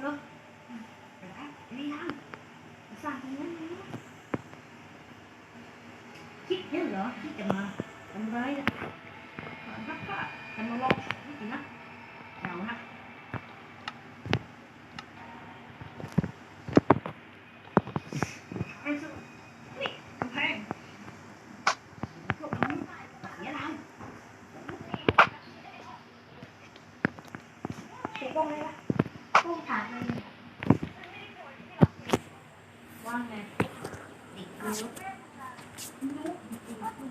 เร็วไปไหนไปนี่ทางสร้างตรงนั้นนะคิดเยอะเหรอที่จะมาทำร้ายนะพักก็จะมาลองของจริงนะเอาฮะไอ้สุนี่กำแพงพวกนี้เสียดายเสียกล้องเลยละกล้องถ่ายเลย ว่างไงติดรู้รู้ติดรู้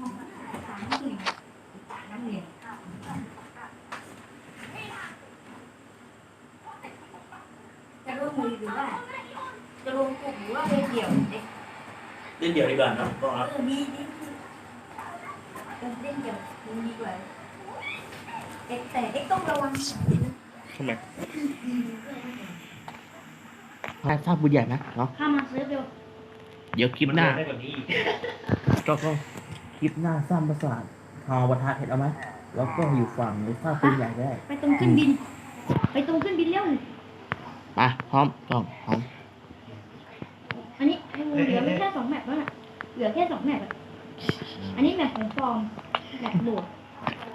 มองมันหาสามหนึ่งสามน้ำเรียนจะร่วมมือหรือว่าจะรวมกลุ่มหรือว่าเป็นเดี่ยวเอ๊ะเล่นเดี่ยวดีกว่าเนาะก็เออดีดีเออเล่นเดี่ยวมันดีกว่าเอ็กแต่เอ็กต้องระวังทำไม ให้สร้างบุญใหญ่นะเนาะถ้ามาซื้อเร็วเดี๋ยวคลิปหน้าได้กว่านี้อีกก็ก็คลิปหน้าสร้างปราสาททาวประทาเห็ดเอาไหมแล้วก็อยู่ฝั่งในสร้างปืนใหญ่ได้ไปตรงขึ้นบิน ไปตรงขึ้นบินเร็วไปพร้อมต้องพร้อมอันนี้ไอ้วงเหลือไม่แค่สองแมปแล้วน่ะเหลือแค่สองแมปอะอันนี้แมปของฟอร์มแมปโหลด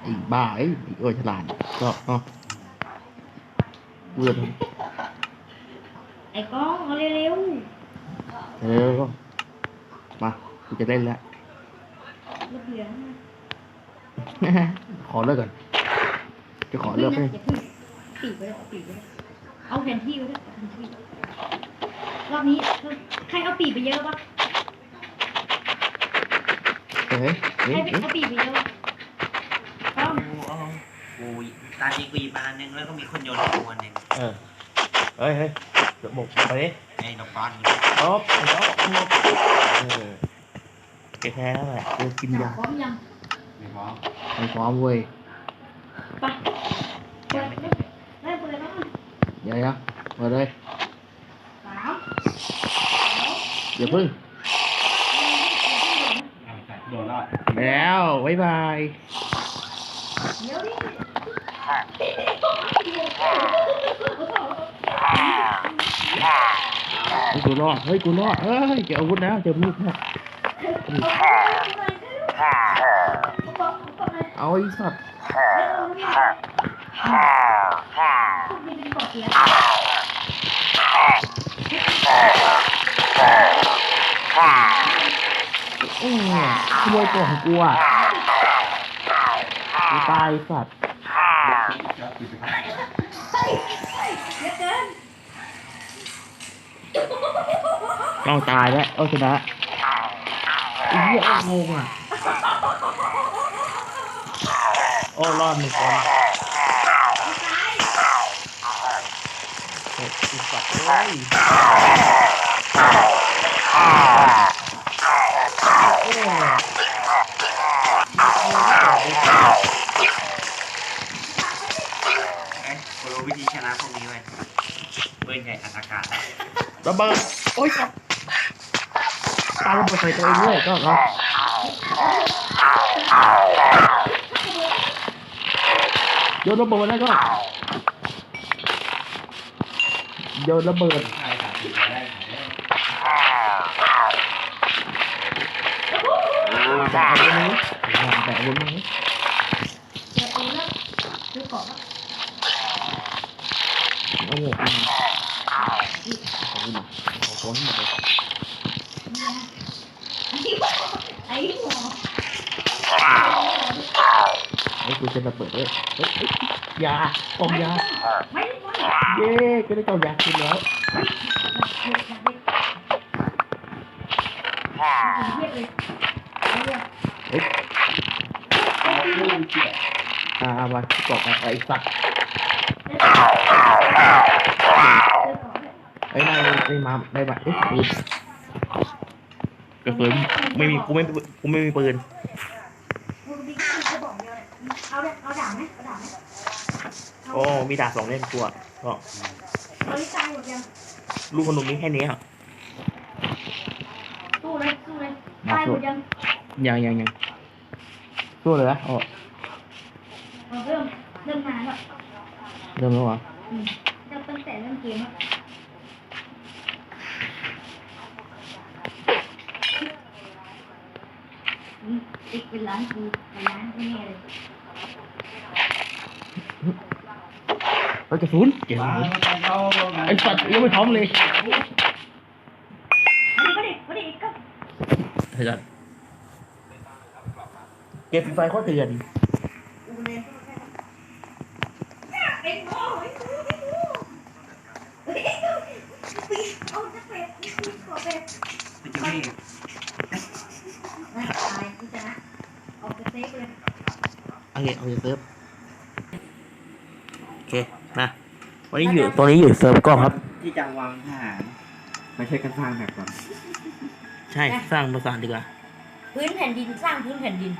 ไอ้บ้าไอ้ยโอ้ยฉลาดก็เนาะเบื่อ ไอ้กล้องเอาเร็วเออก็มากูจะเล่นแล้วๆรถเหลืองนะขอเลิกก่อน จะขออย่าเลิพึ่กงไปนะอย่าพึ่งปีกไปเลยเอาปีกไปเลยเอาแผนที่ไปด้วยเอาแผนที่รอบนี้ใครเอาปีกไปเยอะปะเฮ้ยเฮ้ใครยไปเฮ้ยเอาปีกไปเยอะปะกล้องกูเอากูตาจีกูหยิบมาอันหนึงแล้วก็มีคนโยนให้กูอันหนึงเออเฮ้ยเฮ้ย เดี๋ยวบอกไปดิไอ้ดอกก้อนลบลบลบเออแกแท้แล้วแหละกูกินยาพร้อมยังไม่พร้อมไม่พร้อมเว้ยไปเปิดเริ่มเริ่มเปิดแล้วมั้งเดี๋ยวนะมาเลยสามเดี๋ยวพึ่งโดนรอดแล้วบ๊ายบายเดี๋ยวดิเฮ้ยกูรอดเฮ้ยกูรอดเฮ้ยเจออาวุธแล้วเจอมีดแล้วเอาไอ้สัตว์โอ้ยขโมยตัวของกูอะตายสัตว์ ต้องตายแล้วเอาชนะอ้เหี้ยเอางงอะ โอ้รอดหนึ่งคนโอ้ยไอ้สัตว์เอ้ย ปืนใหญ่อัดอากาศระเบิดโอ้ยครับตาระเบิดใส่ตัวเองด้วยก็เนาะโยนระเบิดแล้วก็โยนระเบิดใช่ครับถือได้แตะอาวุธนี้แตะอาวุธนี้เดี๋ยวเอาแล้วดูก่อนว่าเอาหมวกมาเอาหมวกเอาคนหมดเลยไอ้หัวไอ้กูจะระเบิดเลยเฮ้ยเฮ้ยยาปองยาไม่ไม่เย้ก็ได้เจ้ายาคืนแล้ว เรียกเลยเรียกเฮ้ยอ่าเอามาที่กรอบไปไอ้สั ไอ้ยนายได้มาได้มาเอ้ยปืนกระสุนไม่มีกูไม่กูไม่มีปืนมึงบิ๊กจะบอกเดียวเลยเอาเลยเอาด่าไหมเอาด่าไหมโอ้มีดาบสองเล่มกูอะก็เอาลิตายหมดยังลูกขนมนี้แค่นี้อะสู้เลยสู้เลยตายหมดยังยังยังยังสู้เลยนะโอ้เริ่มเริ่มนานแล้ว เริ่มแล้วเหรอเอืมจะตั้งแต่เริ่มเกมอะอืมอีกเป็นล้านกูเป็นล้านกูเนี่ยเลยเราจะศูนย์เจ็ดศูนย์ไอ้สัตว์ยังไม่พร้อมเลยอันนี้ก็ดิก็ดิก็ไอ้สัตว์เกมฟรีไฟโคตรเถื่อน อูเลยไอ้โง่ไอ้โง่ไอ้โง่เฮ้ยเอาจะเป็ด ขอเป็ดมันจะไม่ไม่ตายกูจะนะเอาไปเซฟเลยโอเคเอาเซิร์ฟโอเคนะวันนี้อยู่ตัวนี้อยู่เซิร์ฟกล้องครับ ที่จะวางทหารมาช่วยกันสร้างแบบก่อน ใช่สร้างประสาทดีกว่า พื้นแผ่นดินสร้างพื้นแผ่นดิน